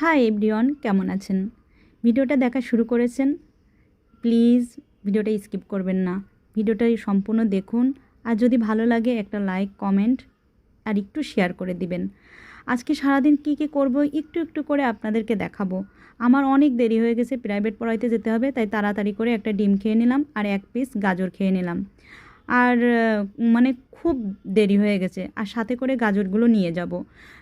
Hi everyone, কেমন আছেন? ভিডিওটা দেখা শুরু করেছেন। প্লিজ ভিডিওটা স্কিপ করবেন না। ভিডিওটা সম্পূর্ণ দেখুন। আর যদি ভালো লাগে একটা লাইক, কমেন্ট আর একটু শেয়ার করে দিবেন। আজকে সারাদিন কী কী করব একটু একটু করে আপনাদেরকে দেখাবো। আমার অনেক দেরি হয়ে গেছে, প্রাইভেট পড়াইতে যেতে হবে, তাই তাড়াতাড়ি করে একটা ডিম খেয়ে নিলাম আর এক পিস গাজর খেয়ে নিলাম। আর মানে খুব দেরি হয়ে গেছে। আর সাথে করে গাজরগুলো নিয়ে যাব।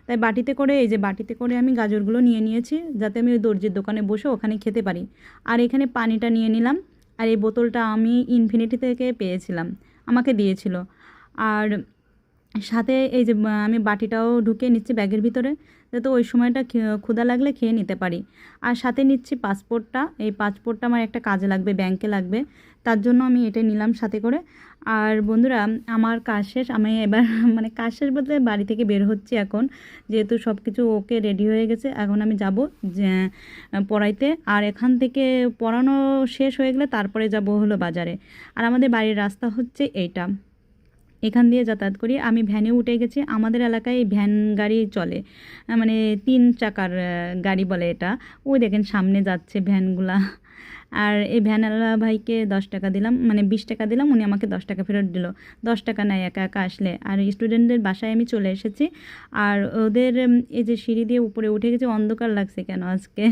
তাই বাটিতে করে, এই যে বাটিতে করে আমি গাজরগুলো নিয়ে নিয়েছি, যাতে আমি ওই দর্জির দোকানে বসে ওখানে খেতে পারি। আর এখানে পানিটা নিয়ে নিলাম, আর এই বোতলটা আমি ইনফিনিটি থেকে পেয়েছিলাম, আমাকে দিয়েছিল। আর সাথে এই যে আমি বাটিটাও ঢুকিয়ে নিচ্ছি ব্যাগের ভিতরে, যাতে ওই সময়টা ক্ষুধা লাগলে খেয়ে নিতে পারি। আর সাথে নিচ্ছি পাসপোর্টটা, এই পাসপোর্টটা আমার একটা কাজে লাগবে, ব্যাংকে লাগবে। তার জন্য আমি এটা নিলাম সাথে করে। আর বন্ধুরা, আমার কাজ শেষ। আমি এবার মানে কাজ শেষ বলতে বাড়ি থেকে বের হচ্ছি এখন। যেহেতু সব কিছু ওকে রেডি হয়ে গেছে, এখন আমি যাব পড়াইতে। আর এখান থেকে পড়ানো শেষ হয়ে গেলে তারপরে যাব হলো বাজারে। আর আমাদের বাড়ির রাস্তা হচ্ছে এইটা। এখান দিয়ে যাতায়াত করি। আমি ভ্যানে উঠে গেছি। আমাদের এলাকায় ভ্যান গাড়ি চলে। মানে তিন চাকার গাড়ি বলে এটা। ওই দেখেন সামনে যাচ্ছে ভ্যানগুলা। আর এই ভ্যানওয়ালা ভাইকে দশ টাকা দিলাম মানে বিশ টাকা দিলাম, উনি আমাকে দশ টাকা ফেরত দিল। দশ টাকা নেয় একা একা আসলে। আর স্টুডেন্টদের বাসায় আমি চলে এসেছি। আর ওদের এই যে সিঁড়ি দিয়ে উপরে উঠে গেছে, অন্ধকার লাগছে কেন আজকে?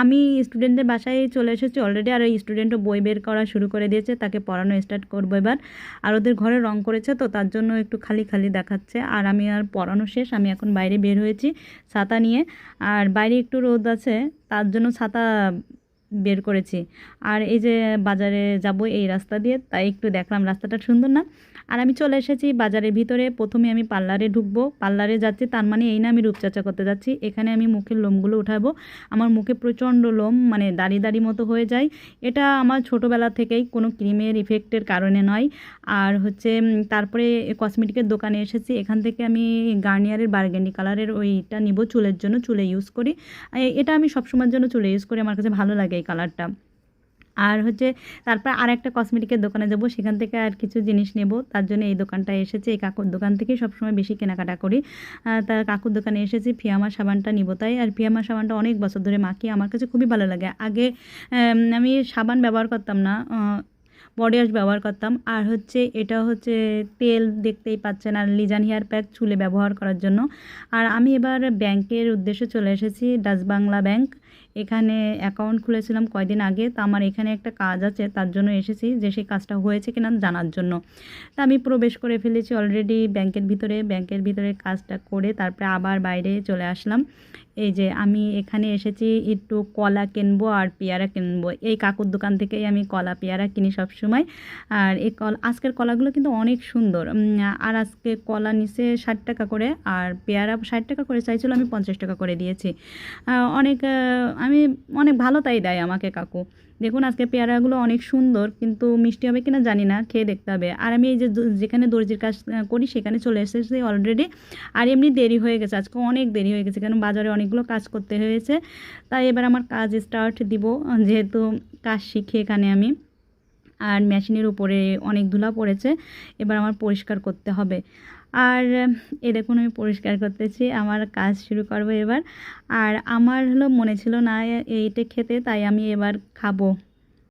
আমি স্টুডেন্টদের বাসায় চলে এসেছি অলরেডি আর ওই স্টুডেন্টও বই বের করা শুরু করে দিয়েছে, তাকে পড়ানো স্টার্ট করব এবার। আর ওদের ঘরে রং করেছে তো, তার জন্য একটু খালি খালি দেখাচ্ছে। আর আমি আর পড়ানো শেষ, আমি এখন বাইরে বের হয়েছি ছাতা নিয়ে। আর বাইরে একটু রোদ আছে, তার জন্য ছাতা বের করেছি। আর এই যে বাজারে যাব এই রাস্তা দিয়ে, তাই একটু দেখলাম রাস্তাটা সুন্দর না। আর আমি চলে এসেছি বাজারের ভিতরে, প্রথমে আমি পার্লারে ঢুকবো। পার্লারে যাচ্ছি, তার মানে এই না আমি রূপচর্চা করতে যাচ্ছি। এখানে আমি মুখের লোমগুলো উঠাবো। আমার মুখে প্রচণ্ড লোম মানে দাড়ি দাড়ি মতো হয়ে যায়। এটা আমার ছোটোবেলা থেকেই কোনো ক্রিমের ইফেক্টের কারণে নয়। আর হচ্ছে তারপরে কসমেটিকের দোকানে এসেছি। এখান থেকে আমি গার্নিয়ারের বার্গেন্ডি কালারের ওইটা নিব চুলের জন্য, চুলে ইউজ করি। এটা আমি সবসময়ের জন্য চুলে ইউজ করি। আমার কাছে ভালো লাগে এই কালারটা। আর হচ্ছে তারপর আর একটা কসমেটিকের দোকানে যাব, সেখান থেকে আর কিছু জিনিস নেব। তার জন্য এই দোকানটায় এসেছে, এই কাকুর দোকান থেকেই সবসময় বেশি কেনাকাটা করি। তার কাকুর দোকানে এসেছি, ফিয়ামা সাবানটা নিব তাই। আর ফিয়ামা সাবানটা অনেক বছর ধরে মাখি, আমার কাছে খুবই ভালো লাগে। আগে আমি সাবান ব্যবহার করতাম না বডি ওয়াশ ব্যবহার করতাম। আর হচ্ছে এটা হচ্ছে তেল দেখতেই পাচ্ছেন, আর লিজান হেয়ার প্যাক চুলে ব্যবহার করার জন্য। আর আমি এবার ব্যাংকের উদ্দেশ্যে চলে এসেছি ডাচ বাংলা ব্যাংক। এখানে অ্যাকাউন্ট খুলেছিলাম কয়দিন আগে, তা আমার এখানে একটা কাজ আছে, তার জন্য এসেছি যে সেই কাজটা হয়েছে কিনা জানার জন্য। তা আমি প্রবেশ করে ফেলেছি অলরেডি ব্যাংকের ভিতরে ব্যাংকের ভিতরে কাজটা করে তারপরে আবার বাইরে চলে আসলাম। এই যে আমি এখানে এসেছি, একটু কলা কিনবো আর পেয়ারা কিনবো। এই কাকুর দোকান থেকেই আমি কলা, পেয়ারা কিনি সব সময় আর এই কল, আজকের কলাগুলো কিন্তু অনেক সুন্দর। আর আজকে কলা নিচে ষাট টাকা করে, আর পেয়ারা ষাট টাকা করে চাইছিল আমি পঞ্চাশ টাকা করে দিয়েছি। অনেক আমি অনেক ভালো তাই দেয় আমাকে কাকু। দেখুন, আজকে পেয়ারাগুলো অনেক সুন্দর, কিন্তু মিষ্টি হবে কিনা জানি না, খেয়ে দেখতে হবে। আর আমি এই যে যেখানে দর্জির কাজ করি, সেখানে চলে এসেছি অলরেডি আর এমনি দেরি হয়ে গেছে, আজকে অনেক দেরি হয়ে গেছে, কারণ বাজারে অনেকগুলো কাজ করতে হয়েছে। তাই এবার আমার কাজ স্টার্ট দিব, যেহেতু কাজ শিখি এখানে আমি। আর মেশিনের উপরে অনেক ধুলা পড়েছে, এবার আমার পরিষ্কার করতে হবে। আর, এ, দেখুন আমি পরিষ্কার করতেছি, আমার কাজ শুরু করব এবার। আর আমার হলো মনে ছিল না এইটা খেতে, তাই আমি এবার খাব।